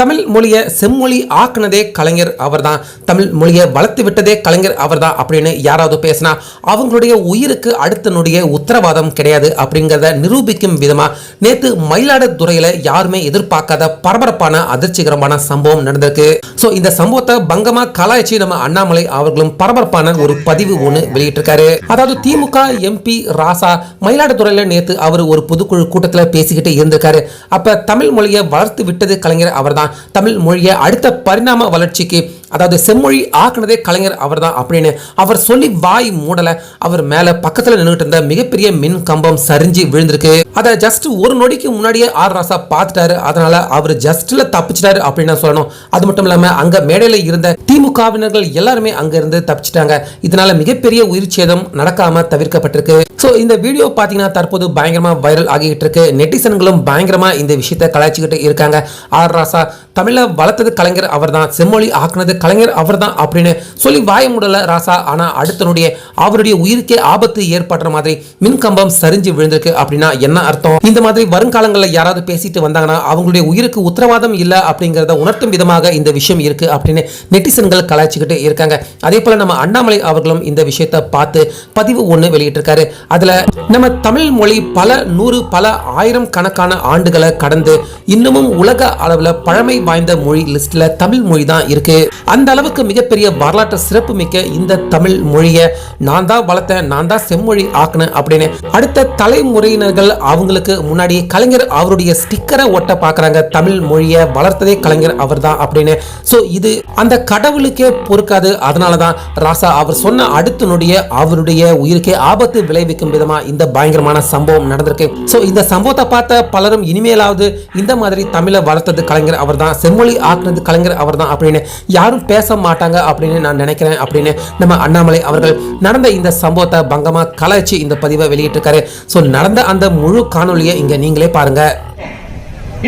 தமிழ் மொழியை செம்மொழி ஆக்குனதே கலைஞர் அவர்தான். தமிழ் மொழியை வளர்த்து விட்டதே கலைஞர் அவர்தான் அப்படின்னு யாராவது பேசினா அவங்களுடைய உயிருக்கு அடுத்த நொடிய உத்தரவாதம் கிடையாது அப்படிங்கிறத நிரூபிக்கும் விதமாக நேற்று மயிலாடுதுறையில யாருமே எதிர்பார்க்காத பரபரப்பான அதிர்ச்சிகரமான சம்பவம் நடந்திருக்கு. ஸோ இந்த சம்பவத்தை பங்கமா கலாய்ச்சி நம்ம அண்ணாமலை அவர்களும் பரபரப்பான ஒரு பதிவு ஒன்று வெளியிட்டிருக்காரு. அதாவது திமுக எம்பி ராசா மயிலாடுதுறையில நேத்து அவர் ஒரு பொதுக்குழு கூட்டத்தில் பேசிக்கிட்டு இருந்திருக்காரு. அப்ப தமிழ் மொழியை வளர்த்து விட்டது கலைஞர் அவர்தான். தான் தமிழ் மொழியை அடுத்த பரிணாம வளர்ச்சிக்கு அதாவது செம்மொழி ஆக்குனதே கலைஞர் அவர் தான் அப்படின்னு அவர் சொல்லி வாய் மூடலை. அவர் மேலே பக்கத்தில் நின்றுட்டு இருந்த மிகப்பெரிய மின் கம்பம் சரிஞ்சு விழுந்திருக்கு. அதை ஜஸ்ட் ஒரு நொடிக்கு முன்னாடியே ஆர் ராசா பார்த்துட்டாரு. அதனால அவர் ஜஸ்ட்ல தப்பிச்சிட்டாரு அப்படின்னு சொல்லணும். அது மட்டும் இல்லாமல் அங்கே மேடையில் இருந்த திமுகவினர்கள் எல்லாருமே அங்க இருந்து தப்பிச்சிட்டாங்க. இதனால மிகப்பெரிய உயிர் சேதம் நடக்காமல் தவிர்க்கப்பட்டிருக்கு. ஸோ இந்த வீடியோ பார்த்தீங்கன்னா தற்போது பயங்கரமா வைரல் ஆகிட்டு இருக்கு நெட்டிசன்களும் பயங்கரமா இந்த விஷயத்தை கலாய்ச்சிக்கிட்டு இருக்காங்க. ஆர் ராசா தமிழை வளர்த்தது கலைஞர் அவர் தான் செம்மொழி ஆக்குனது கலைஞர் அவர் தான் அப்படின்னு சொல்லி வாய முடல ராசா. ஆனா அடுத்தனுடைய அவருடைய உயிருக்கே ஆபத்து ஏற்படுற மாதிரி மின்கம்பம் சரிஞ்சு விழுந்திருக்கு அப்படின்னா என்ன அர்த்தம்? இந்த மாதிரி வருங்காலங்களில் யாராவது பேசிட்டு வந்தாங்கன்னா அவங்களுடைய உயிருக்கு உத்தரவாதம் இல்லை அப்படிங்கிறத உணர்த்தும் விதமாக இந்த விஷயம் இருக்கு அப்படின்னு நெட்டிசன்கள் கலாய்ச்சிக்கிட்டு இருக்காங்க. அதே போல நம்ம அண்ணாமலை அவர்களும் இந்த விஷயத்தை பார்த்து பதிவு ஒன்று வெளியிட்டிருக்காரு. அதுல நம்ம தமிழ் மொழி பல நூறு பல ஆயிரம் கணக்கான ஆண்டுகளை கடந்து இன்னமும் உலக அளவுல பழமை வாய்ந்த மொழி லிஸ்ட்ல தமிழ் மொழி தான் இருக்கு. அந்த அளவுக்கு மிகப்பெரிய வரலாற்று சிறப்பு மிக்க இந்த தமிழ் மொழியை நான் தான் வளர்த்தேன் நான் தான் செம்மொழி ஆக்கினேன் அப்படின்னு அடுத்த தலைமுறையினர்கள் அவங்களுக்கு முன்னாடி கலைஞர் அவருடைய ஸ்டிக்கரை ஒட்ட பாக்குறாங்க தமிழ் மொழியை வளர்த்ததே கலைஞர் அவர்தான் அப்படின்னு. ஸோ இது அந்த கடவுளுக்கே பொறுக்காது அதனால தான் ராசா அவர் சொன்ன அடுத்த நொடிய அவருடைய உயிருக்கே ஆபத்து விளைவிக்கும் விதமா இந்த பயங்கரமான சம்பவம் நடந்திருக்கு. ஸோ இந்த சம்பவத்தை பார்த்த பலரும் இனிமேலாவது இந்த மாதிரி தமிழை வளர்த்தது கலைஞர் அவர் தான் செம்மொழி ஆக்குனது கலைஞர் அவர்தான் அப்படின்னு யாரும் பேச மாட்டாங்க அப்படின்னு நான் நினைக்கிறேன் அப்படின்னு நம்ம அண்ணாமலை அவர்கள் நடந்த இந்த சம்பவத்தை பங்கமா கலாய்ச்சி இந்த பதிவை வெளியிட்டிருக்காரு. ஸோ நடந்த அந்த முழு காணொலியை இங்க நீங்களே பாருங்க.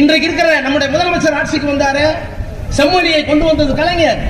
இன்றைக்கு இருக்கிற நம்முடைய முதலமைச்சர் ஆட்சிக்கு வந்தாரு செம்மொழியை கொண்டு வந்தது கலைஞர்.